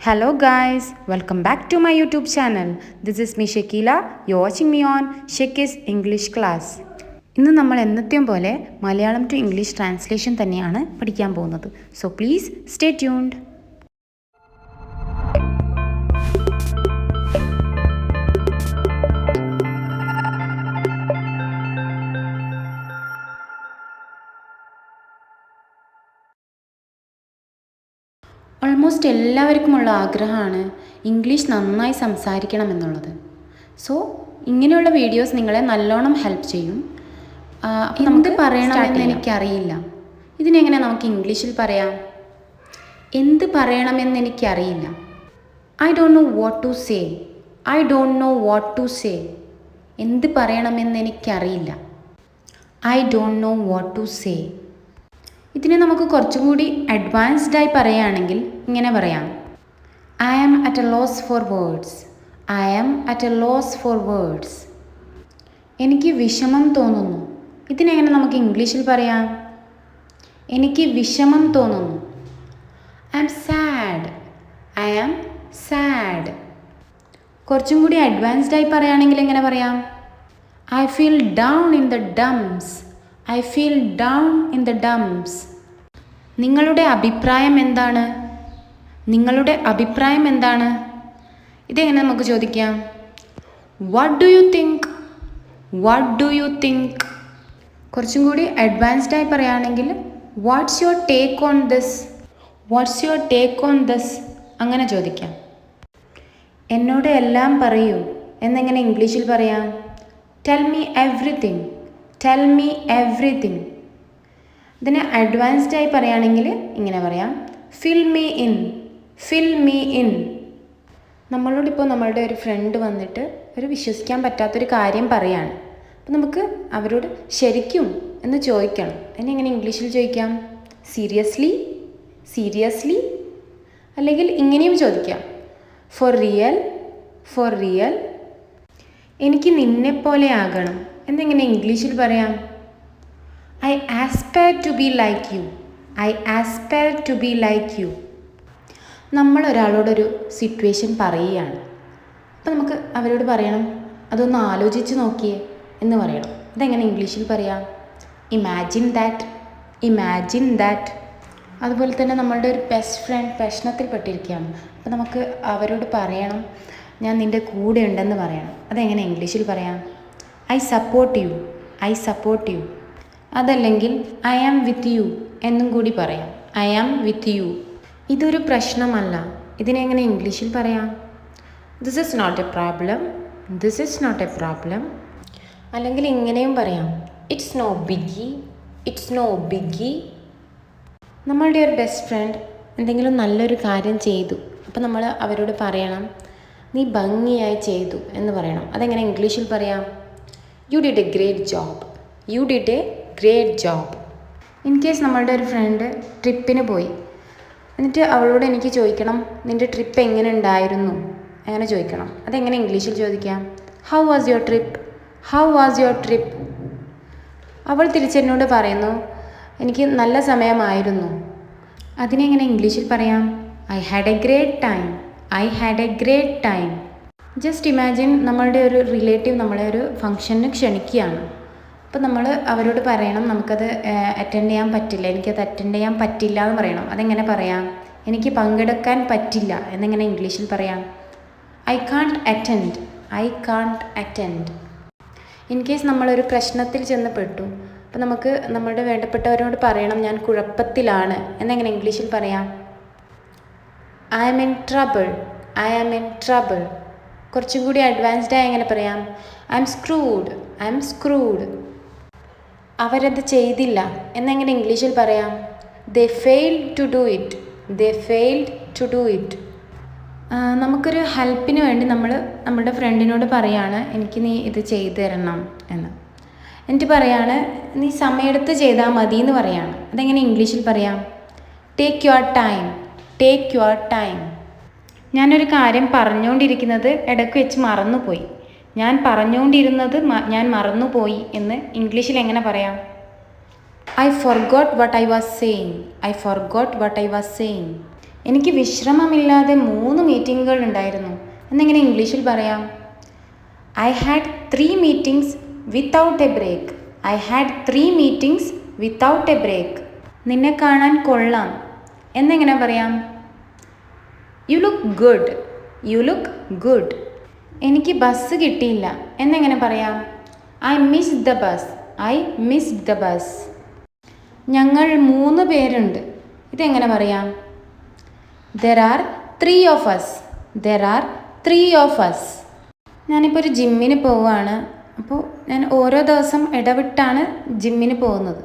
Hello guys, welcome back to my YouTube channel. This is me Shakila. You're watching me on Shakis English class. ഇന്ന് നമ്മൾ എന്നത്തെയും പോലെ Malayalam to English translation തന്നെയാണ് പഠിക്കാൻ പോകുന്നത് so please stay tuned almost എല്ലാവർക്കുമുള്ള ആഗ്രഹമാണ് English നന്നായി സംസാരിക്കണം എന്നുള്ളത് സോ ഇങ്ങനെയുള്ള വീഡിയോസ് നിങ്ങളെ നല്ലോണം ഹെൽപ്പ് ചെയ്യും. നമുക്ക് പറയണമെന്ന് എനിക്കറിയില്ല. ഇതിനെങ്ങനെ നമുക്ക് ഇംഗ്ലീഷിൽ പറയാം? എന്ത് പറയണമെന്ന് എനിക്കറിയില്ല. I don't know what to say I don't know what to say എന്ത് പറയണമെന്ന് എനിക്കറിയില്ല. I don't know what to say ഇതിനെ നമുക്ക് കുറച്ചും കൂടി അഡ്വാൻസ്ഡ് ആയി പറയുകയാണെങ്കിൽ ഇങ്ങനെ പറയാം. I am at a loss for words I am at a loss for words എനിക്ക് വിഷമം തോന്നുന്നു. ഇതിനെങ്ങനെ നമുക്ക് ഇംഗ്ലീഷിൽ പറയാം? എനിക്ക് വിഷമം തോന്നുന്നു. I am sad I am sad കുറച്ചും കൂടി അഡ്വാൻസ്ഡ് ആയി പറയുകയാണെങ്കിൽ എങ്ങനെ പറയാം? I feel down in the dumps I feel down in the dumps നിങ്ങളുടെ അഭിപ്രായം എന്താണ്? നിങ്ങളുടെ അഭിപ്രായം എന്താണ്? ഇതെങ്ങനെ നമുക്ക് ചോദിക്കാം. What do you think what do you think കുറച്ചും കൂടി അഡ്വാൻസ്ഡായി പറയുകയാണെങ്കിൽ what's your take on this what's your take on this അങ്ങനെ ചോദിക്കാം. എന്നോട് എല്ലാം പറയൂ എന്നെങ്ങനെ ഇംഗ്ലീഷിൽ പറയാം? Tell me everything tell me everything ഇതിനെ അഡ്വാൻസ്ഡായി പറയുകയാണെങ്കിൽ ഇങ്ങനെ പറയാം. Fill me in fill me in നമ്മളോടിപ്പോൾ നമ്മളുടെ ഒരു ഫ്രണ്ട് വന്നിട്ട് ഒരു വിശ്വസിക്കാൻ പറ്റാത്തൊരു കാര്യം പറയാണ്. അപ്പോൾ നമുക്ക് അവരോട് ശരിക്കും എന്ന് ചോദിക്കണം. അതിനെങ്ങനെ ഇംഗ്ലീഷിൽ ചോദിക്കാം? സീരിയസ്ലി സീരിയസ്ലി അല്ലെങ്കിൽ ഇങ്ങനെയും ചോദിക്കാം. ഫോർ റിയൽ ഫോർ റിയൽ എനിക്ക് നിന്നെ നിന്നെപ്പോലെ ആകണം. എന്നെങ്ങനെ ഇംഗ്ലീഷിൽ പറയാം? I aspire to be like you I aspire to be like you നമ്മൾ ഒരാളോടൊരു സിറ്റുവേഷൻ പറയുകയാണ്. അപ്പം നമുക്ക് അവരോട് പറയണം അതൊന്ന് ആലോചിച്ച് നോക്കിയേ എന്ന് പറയണം. അതെങ്ങനെ ഇംഗ്ലീഷിൽ പറയാം? ഇമാജിൻ ദാറ്റ് ഇമാജിൻ ദാറ്റ് അതുപോലെ തന്നെ നമ്മളുടെ ഒരു ബെസ്റ്റ് ഫ്രണ്ട് പ്രശ്നത്തിൽപ്പെട്ടിരിക്കുകയാണ് അപ്പം നമുക്ക് അവരോട് പറയണം ഞാൻ നിന്റെ കൂടെ ഉണ്ടെന്ന് പറയണം. അതെങ്ങനെ ഇംഗ്ലീഷിൽ പറയാം? I support you I support you അതല്ലെങ്കിൽ ഐ ആം വിത്ത് യു എന്നും കൂടി പറയാം. ഐ ആം വിത്ത് യു ഇതൊരു പ്രശ്നമല്ല. ഇതിനെങ്ങനെ ഇംഗ്ലീഷിൽ പറയാം? This is not a problem this is not a problem അല്ലെങ്കിൽ ഇങ്ങനെയും പറയാം. It's no biggie it's no biggie നമ്മളുടെ ഒരു ബെസ്റ്റ് ഫ്രണ്ട് എന്തെങ്കിലും നല്ലൊരു കാര്യം ചെയ്തു. അപ്പോൾ നമ്മൾ അവരോട് പറയണം നീ ഭംഗിയായി ചെയ്തു എന്ന് പറയണം. അതെങ്ങനെ ഇംഗ്ലീഷിൽ പറയാം? You did a great job you did a great job in case നമ്മളുടെ ഒരു ഫ്രണ്ട് ട്രിപ്പിന് പോയി. എന്നിട്ട് അവളോട് എനിക്ക് ചോദിക്കണം നിന്റെ ട്രിപ്പ് എങ്ങനെ ഉണ്ടായിരുന്നു? അങ്ങനെ ചോദിക്കണം. അതെങ്ങനെ ഇംഗ്ലീഷിൽ ചോദിക്കാം? How was your trip how was your trip അവൾ തിരിച്ചെന്നോട് പറയുന്നു എനിക്ക് നല്ല സമയമായിരുന്നു. അതിനെങ്ങനെ ഇംഗ്ലീഷിൽ പറയാം? I had a great time I had a great time just imagine നമ്മളുടെ ഒരു റിലേറ്റീവ് നമ്മളെ ഒരു ഫംഗ്ഷന് ക്ഷണിക്കുകയാണ്. അപ്പോൾ നമ്മൾ അവരോട് പറയണം നമുക്കത് അറ്റൻഡ് ചെയ്യാൻ പറ്റില്ല എനിക്കത് അറ്റൻഡ് ചെയ്യാൻ പറ്റില്ല എന്ന് പറയണം. അതെങ്ങനെ പറയാം? എനിക്ക് പങ്കെടുക്കാൻ പറ്റില്ല എന്നെങ്ങനെ ഇംഗ്ലീഷിൽ പറയാം. I can't attend I can't attend. In case നമ്മളൊരു പ്രശ്നത്തിൽ ചെന്ന് പെട്ടു അപ്പം നമുക്ക് നമ്മുടെ വേണ്ടപ്പെട്ടവരോട് പറയണം ഞാൻ കുഴപ്പത്തിലാണ് എന്നെങ്ങനെ ഇംഗ്ലീഷിൽ പറയാം? I am in trouble I am in trouble. കുറച്ചും കൂടി അഡ്വാൻസ്ഡ് ആയി എങ്ങനെ പറയാം? I'm screwed I'm screwed. അവരത് ചെയ്തില്ല. എന്നെങ്ങനെ ഇംഗ്ലീഷിൽ പറയാം? They failed to do it they failed to do it നമുക്കൊരു ഹെൽപ്പിന് വേണ്ടി നമ്മൾ നമ്മുടെ ഫ്രണ്ടിനോട് പറയാണ് എനിക്ക് നീ ഇത് ചെയ്തു തരണം എന്ന്. എന്നിട്ട് പറയാണ് നീ സമയമെടുത്ത് ചെയ്താൽ മതി എന്ന് പറയാണ്. അതെങ്ങനെ ഇംഗ്ലീഷിൽ പറയാം? Take your time take your time ഞാനൊരു കാര്യം പറഞ്ഞുകൊണ്ടിരിക്കുന്നത് ഇടയ്ക്ക് വെച്ച് മറന്നുപോയി. ഞാൻ പറഞ്ഞുകൊണ്ടിരുന്നത് ഞാൻ മറന്നുപോയി എന്ന് ഇംഗ്ലീഷിൽ എങ്ങനെ പറയാം? I forgot what I was saying I forgot what I was saying എനിക്ക് വിശ്രമമില്ലാതെ മൂന്ന് മീറ്റിങ്ങുകൾ ഉണ്ടായിരുന്നു. എന്നെങ്ങനെ ഇംഗ്ലീഷിൽ പറയാം? I had three meetings without a break I had three meetings without a break നിന്നെ കാണാൻ കൊള്ളാം. എന്നെങ്ങനെ പറയാം? You look good you look good എനിക്ക് ബസ് കിട്ടിയില്ല. എന്നെങ്ങനെ പറയാം? I miss the bus I miss the bus ഞങ്ങൾ മൂന്ന് പേരുണ്ട്. ഇതെങ്ങനെ പറയാം? There are three of us there are three of us ഞാനിപ്പോൾ ഒരു ജിമ്മിന് പോവുകയാണ്. അപ്പോൾ ഞാൻ ഓരോ ദിവസം ഇടവിട്ടാണ് ജിമ്മിന് പോകുന്നത്.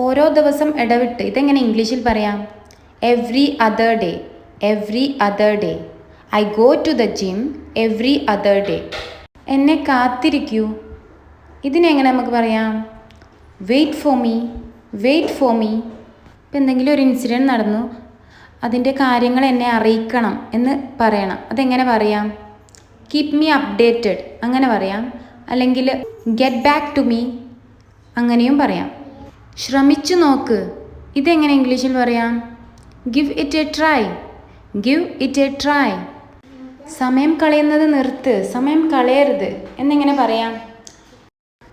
ഓരോ ദിവസം ഇടവിട്ട് ഇതെങ്ങനെ ഇംഗ്ലീഷിൽ പറയാം? Every other day every other day I go to the gym every other day എന്നെ കാത്തിരിക്കൂ. ഇതിനെങ്ങനെ നമുക്ക് പറയാം? Wait for me wait for me ഇപ്പം എന്തെങ്കിലും ഒരു ഇൻസിഡന്റ് നടന്നു. അതിന്റെ കാര്യങ്ങൾ എന്നെ അറിയിക്കണം എന്ന് പറയണം. അതെങ്ങനെ പറയാം? കീപ്പ് മീ അപ്ഡേറ്റഡ് അങ്ങനെ പറയാം. അല്ലെങ്കിൽ ഗെറ്റ് ബാക്ക് ടു മീ അങ്ങനെയും പറയാം. ശ്രമിച്ചു നോക്ക്. ഇതെങ്ങനെ ഇംഗ്ലീഷിൽ പറയാം? Give it a try give it a try സമയം കളയുന്നത് നിർത്ത് സമയം കളയരുത് എന്നെങ്ങനെ പറയാം.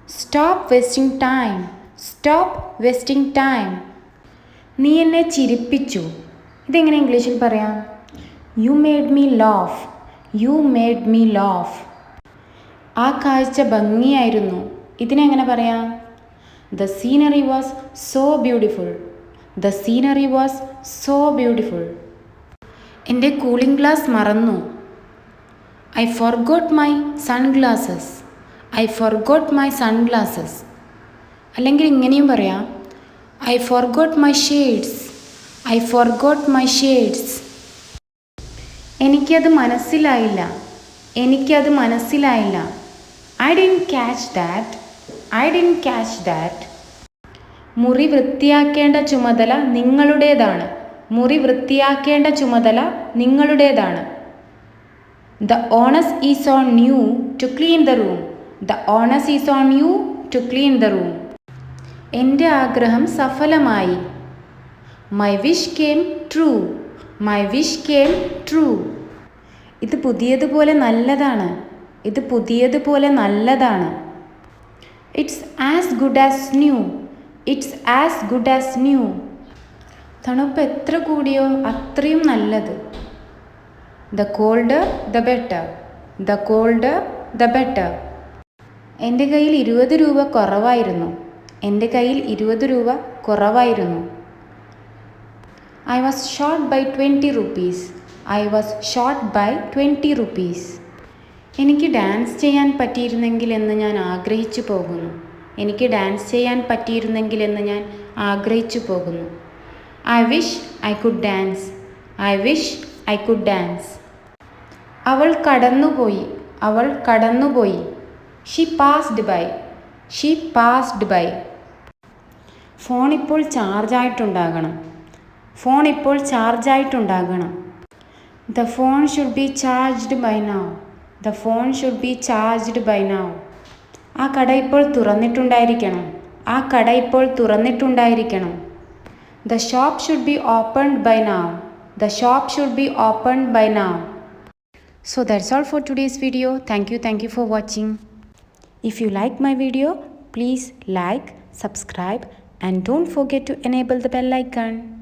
Stop wasting time stop wasting time നീ എന്നെ ചിരിപ്പിച്ചു. ഇതെങ്ങനെ ഇംഗ്ലീഷിൽ പറയാം? You made me laugh you made me laugh ആ കാഴ്ച ഭംഗിയായിരുന്നു. ഇതിനെങ്ങനെ പറയാം? The scenery was so beautiful the scenery was so beautiful എന്റെ കൂളിംഗ് ഗ്ലാസ് മറന്നു. I forgot my sunglasses I forgot my sunglasses അല്ലെങ്കിൽ ഇങ്ങനെയും പറയാം. I forgot my shades I forgot my shades എനിക്കത് മനസ്സിലായില്ല. എനിക്കത് മനസ്സിലായില്ല. I didn't catch that I didn't catch that മുറി വൃത്തിയാക്കേണ്ട ചുമതല നിങ്ങളുടേതാണ്. മുറി വൃത്തിയാക്കേണ്ട ചുമതല നിങ്ങളുടേതാണ്. The onus is on you to clean the room the onus is on you to clean the room എന്റെ ആഗ്രഹം സഫലമായി. My wish came true my wish came true ഇത് പുതിയതുപോലെ നല്ലതാണ്. ഇത് പുതിയതുപോലെ നല്ലതാണ്. It's as good as new it's as good as new തണുപ്പ് എത്ര കൂടിയോ അത്രയും നല്ലത്. The colder the better the colder the better എന്റെ കയ്യിൽ ഇരുപത് രൂപ കുറവായിരുന്നു. എന്റെ കയ്യിൽ ഇരുപത് രൂപ കുറവായിരുന്നു. I was short by twenty rupees I was short by twenty rupees എനിക്ക് ഡാൻസ് ചെയ്യാൻ പറ്റിയിരുന്നെങ്കിൽ എന്ന് ഞാൻ ആഗ്രഹിച്ചു പോകുന്നു. എനിക്ക് ഡാൻസ് ചെയ്യാൻ പറ്റിയിരുന്നെങ്കിൽ എന്ന് ഞാൻ ആഗ്രഹിച്ചു പോകുന്നു. I wish I could dance I wish I could dance അവൾ കടന്നുപോയി അവൾ കടന്നുപോയി. She passed by she passed by phone ഇപ്പോൾ ചാർജ് ചാർജായിട്ടുണ്ടാകണം ഫോൺ ഇപ്പോൾ charge ചാർജായിട്ടുണ്ടാകണം the phone should be charged by now the phone should be charged by now ആ കട ഇപ്പോൾ തുറന്നിട്ടുണ്ടായിരിക്കണം. ആ കട ഇപ്പോൾ തുറന്നിട്ടുണ്ടായിരിക്കണം. The shop should be opened by now the shop should be opened by now So that's all for today's video. Thank you, thank you for watching. If you like my video, please like, subscribe and don't forget to enable the bell icon.